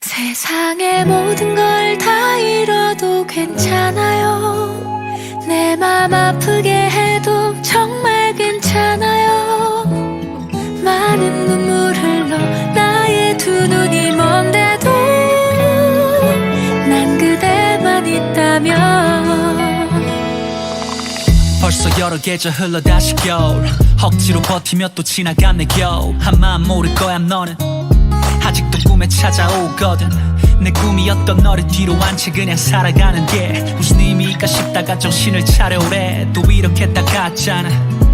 세상의 모든 걸 다 잃어도 괜찮아요. 내 맘 아프게 해도 정말 괜찮아요. 많은 눈물 흘러 나의 두 눈이 먼데도 난 그대만 있다면 벌써 여러 계절 흘러 다시 겨울 억지로 버티며 또 지나간 내 겨우 한마음 모를 거야 너는 꿈에 찾아오거든. 내 꿈이었던 너를 뒤로 한 채 그냥 살아가는 게 무슨 의미가 싶다가 정신을 차려오래. 또 이렇게 다 갔잖아.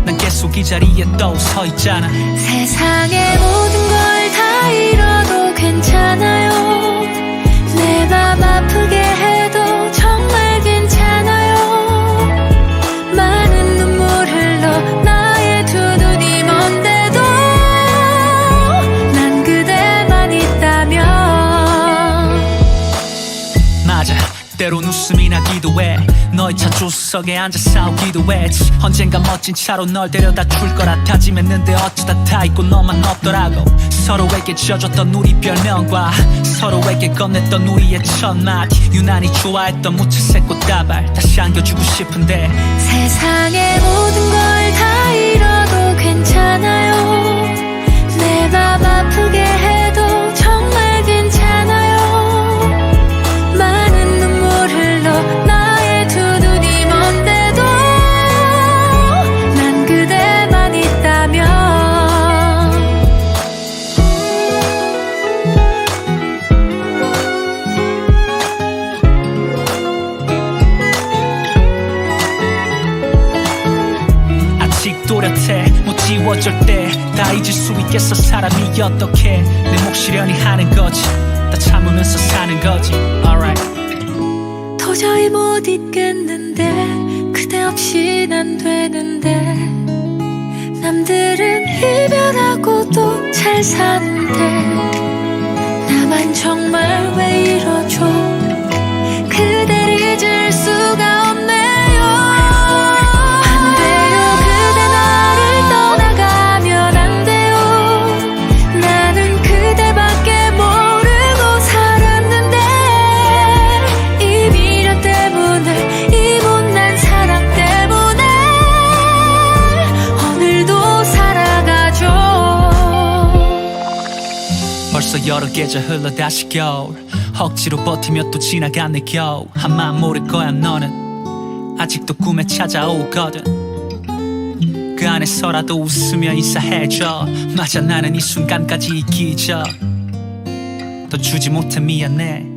난 계속 이 자리에 또 서 있잖아. 세상의 모든 걸 다 잃어도 괜찮아요. 내 맘 아프게 때론 웃음이 나기도 해. 너의 차 조수석에 앉아 싸우기도 했지 언젠가 멋진 차로 널 데려다 줄 거라 다짐했는데 어쩌다 다 잊고 너만 없더라고. 서로에게 지어줬던 우리 별명과 서로에게 건넸던 우리의 첫마디 유난히 좋아했던 무채색 꽃다발 다시 안겨주고 싶은데. 세상의 또렷해. 못 지워질 때다 잊을 수 있겠어 사람이. 어떻게? 내 몫이려니 하는 거지. 다 참으면서 사는 거지. Alright. 도저히 못 잊겠는데 그대 없인 안 되는데. 남들은 이별하고 또 잘 사는데. 나만 정말 벌써 여러 계절 흘러 다시 겨울. 억지로 버티며 또 지나간 내 겨우 한마음 모를 거야 너는. 아직도 꿈에 찾아오거든. 그 안에서라도 웃으며 인사해줘. 맞아 나는 이 순간까지 기적 더 주지 못해 미안해